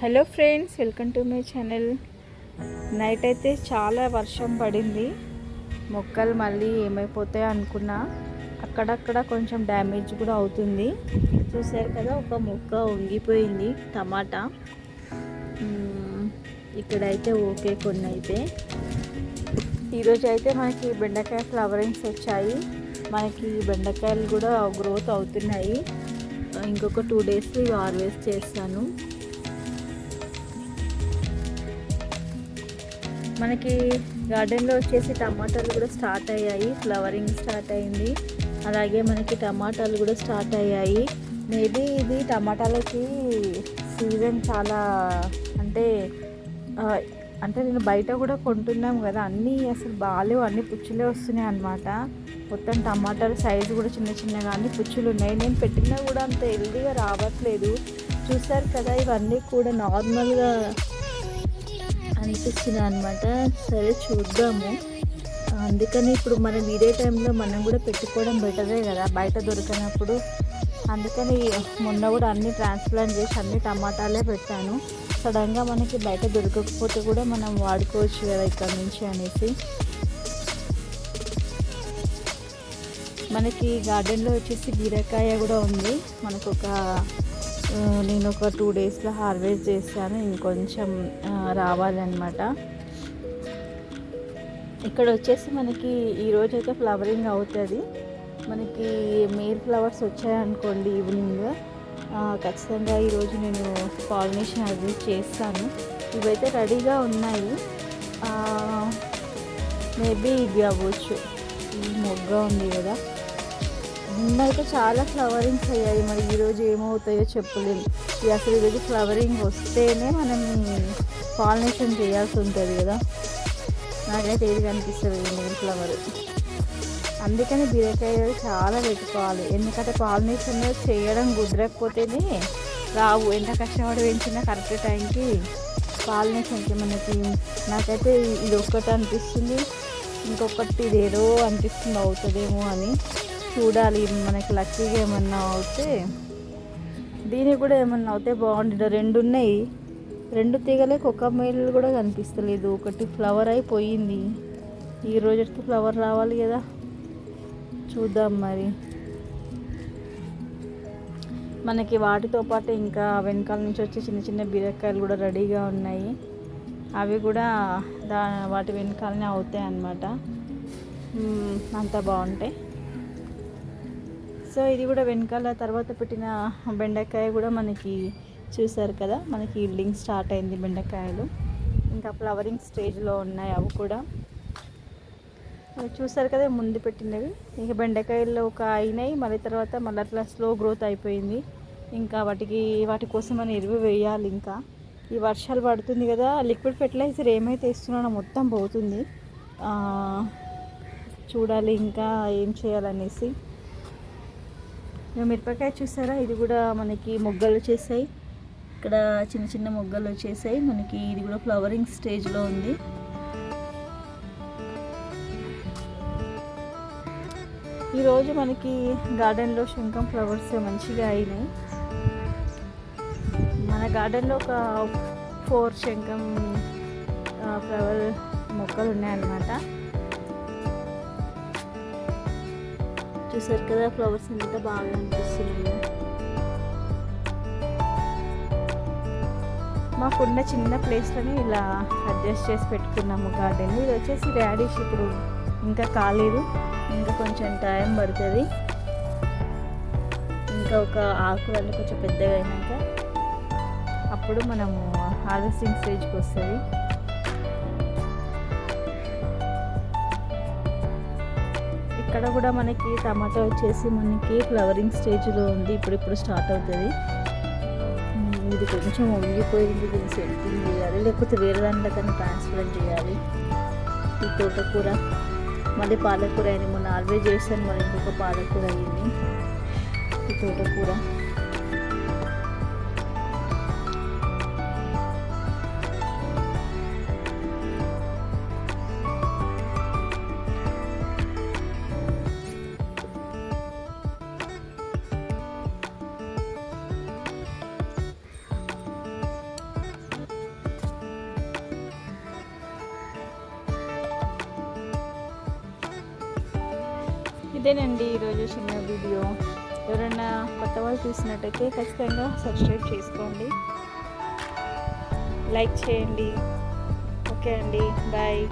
Hello friends welcome to my channel. Night అయితే చాలా వర్షం పడింది. మొక్కలు మళ్ళీ ఏమైపోతాయో అనుకున్నా అక్కడక్కడ కొంచెం డ్యామేజ్ కూడా అవుతుంది. చూసారు కదా ఒక మొక్క వంగిపోయింది టమాటా. ఇక్కడైతే ఓకే కొన్ని అయితే. ఈరోజు అయితే మనకి బెండకాయ ఫ్లవరింగ్స్ వచ్చాయి. మనకి బెండకాయలు కూడా గ్రోత్ అవుతున్నాయి. ఇంకొక టూ డేస్ ఇవి హార్వెస్ట్ చేస్తాను. మనకి గార్డెన్లో వచ్చేసి టమాటాలు కూడా స్టార్ట్ అయ్యాయి. ఫ్లవరింగ్ స్టార్ట్ అయింది. అలాగే మనకి టమాటాలు కూడా స్టార్ట్ అయ్యాయి. మేబీ ఇది టమాటాలకి సీజన్ చాలా అంటే అంటే నేను బయట కూడా కొంటున్నాం కదా అన్నీ అసలు బాగాలేవు అన్ని పుచ్చులే వస్తున్నాయి అన్నమాట. మొత్తం టమాటాల సైజు కూడా చిన్న చిన్నగా అన్ని పుచ్చులు ఉన్నాయి. నేను పెట్టినా కూడా అంత హెల్దీగా రావట్లేదు. చూసారు కదా ఇవన్నీ కూడా నార్మల్గా అనిపించింది అనమాట సరే చూద్దాము. అందుకని ఇప్పుడు మనం ఇదే టైంలో మనం కూడా పెట్టుకోవడం బెటరే కదా బయట దొరికినప్పుడు. అందుకని మొన్న కూడా అన్ని ట్రాన్స్ప్లాంట్ చేసి అన్ని టమాటాలే పెట్టాను. సడన్గా మనకి బయట దొరకకపోతే కూడా మనం వాడుకోవచ్చు కదా ఇక్కడ నుంచి అనేసి. మనకి గార్డెన్లో వచ్చేసి బీరకాయ కూడా ఉంది. మనకు ఒక నేను ఒక టూ డేస్లో హార్వెస్ట్ చేస్తాను ఇంకొంచెం రావాలన్నమాట. ఇక్కడ వచ్చేసి మనకి ఈరోజు అయితే ఫ్లవరింగ్ అవుతుంది. మనకి మేల్ ఫ్లవర్స్ వచ్చాయనుకోండి ఈవినింగ్. ఖచ్చితంగా ఈరోజు నేను పాలినేషన్ అది చేస్తాను. ఇవైతే రెడీగా ఉన్నాయి. మేబీ ఇది అవ్వచ్చు. మొగ్గ ఉంది కదా. నిన్న అయితే చాలా ఫ్లవరింగ్స్ అయ్యాయి. మరి ఈరోజు ఏమవుతాయో చెప్పలేము ఇది అసలు ఈరోజు ఫ్లవరింగ్ వస్తేనే మనం పాలినేషన్ చేయాల్సి ఉంటుంది కదా. నాకైతే ఏది కనిపిస్తుంది మిగిలిన ఫ్లవర్ అందుకని బీరకాయలు చాలా పెట్టుకోవాలి. ఎందుకంటే పాలినేషన్ చేయడం కుదరకపోతేనే రావు. ఎంత కష్టపడి పెంచినా కరెక్ట్ టైంకి పాలినేషన్కి మనకి నాకైతే ఇది ఒక్కటి అనిపిస్తుంది. ఇంకొకటి ఇదేదో అనిపిస్తుంది అవుతుందేమో అని. చూడాలి. మనకి లక్కీగా ఏమన్నా అవుతే దీనికి కూడా ఏమన్నా అవుతే బాగుంటుంది? రెండు ఉన్నాయి. రెండు తీగలే ఒక మేలు కూడా కనిపిస్తలేదు. ఒకటి ఫ్లవర్ అయిపోయింది. ఈ రోజుకి ఫ్లవర్ రావాలి కదా. చూద్దాం మరి. మనకి వాటితో పాటు ఇంకా వెనకాల నుంచి వచ్చే చిన్న చిన్న బీరకాయలు కూడా రెడీగా ఉన్నాయి. అవి కూడా దా వాటి వెనకాలనే అవుతాయి అన్నమాట. అంత బాగుంటాయి. సో ఇది కూడా వెనకాల తర్వాత పెట్టిన బెండకాయ కూడా మనకి చూసారు కదా మనకి ఈల్డింగ్ స్టార్ట్ అయింది బెండకాయలు. ఇంకా ఫ్లవరింగ్ స్టేజ్లో ఉన్నాయి అవి కూడా. అవి చూసారు కదా ముందు పెట్టినవి. ఇంకా బెండకాయల్లో ఒక అయినాయి మళ్ళీ తర్వాత మళ్ళీ అట్లా స్లో గ్రోత్ అయిపోయింది. ఇంకా వాటికి వాటి కోసం అని ఎరువు వేయాలి ఇంకా. ఈ వర్షాలు పడుతుంది కదా లిక్విడ్ ఫెర్టిలైజర్ ఏమైతే ఇస్తున్నానో మొత్తం పోతుంది. చూడాలి ఇంకా ఏం చేయాలనేసి. మిరపకాయ చూసారా? ఇది కూడా మనకి మొగ్గలు వచ్చేసాయి ఇక్కడ చిన్న చిన్న మొగ్గలు వచ్చేసాయి మనకి ఇది కూడా ఫ్లవరింగ్ స్టేజ్లో ఉంది. ఈరోజు మనకి గార్డెన్లో శంఖం ఫ్లవర్స్ మంచిగా అయినాయి. మన గార్డెన్లో ఒక ఫోర్ శంఖం ఫ్లవర్ మొక్కలు ఉన్నాయన్నమాట. చూసారు కదా ఫ్లవర్స్ ఎంత బాగా అనిపిస్తున్నాయి. మాకున్న చిన్న ప్లేస్లోనే ఇలా అడ్జస్ట్ చేసి పెట్టుకున్నాము గార్డెన్ ఇది వచ్చేసి ర్యాడిష్ ఇప్పుడు ఇంకా కాలేదు. ఇంకా కొంచెం టైం పడుతుంది. ఇంకా ఒక ఆకులన్నీ కొంచెం పెద్దగా అయినాక అప్పుడు మనము హార్వెస్టింగ్ స్టేజ్కి వస్తుంది. ఇక్కడ కూడా మనకి టమాటా వచ్చేసి మనకి ఫ్లవరింగ్ స్టేజ్లో ఉంది. ఇప్పుడు ఇప్పుడు స్టార్ట్ అవుతుంది. ఇది కొంచెం వంగిపోయింది. దీన్ని సెట్టింగ్ చేయాలి. లేకపోతే వేరే దాంట్లో కానీ ట్రాన్స్ప్లాంట్ చేయాలి. ఈ తోటకూర. మళ్ళీ పాలకూర అయింది మొన్న ఆల్వేజ్ చేశాను. మరి ఇంకొక పాలకూర అయ్యింది ఈ తోటకూర. ఇదేనండి ఈరోజు చిన్న వీడియో. ఎవరైనా కొత్త వాళ్ళు చూసినట్టయితే ఖచ్చితంగా సబ్స్క్రైబ్ చేసుకోండి. లైక్ చేయండి. ఓకే అండి. బాయ్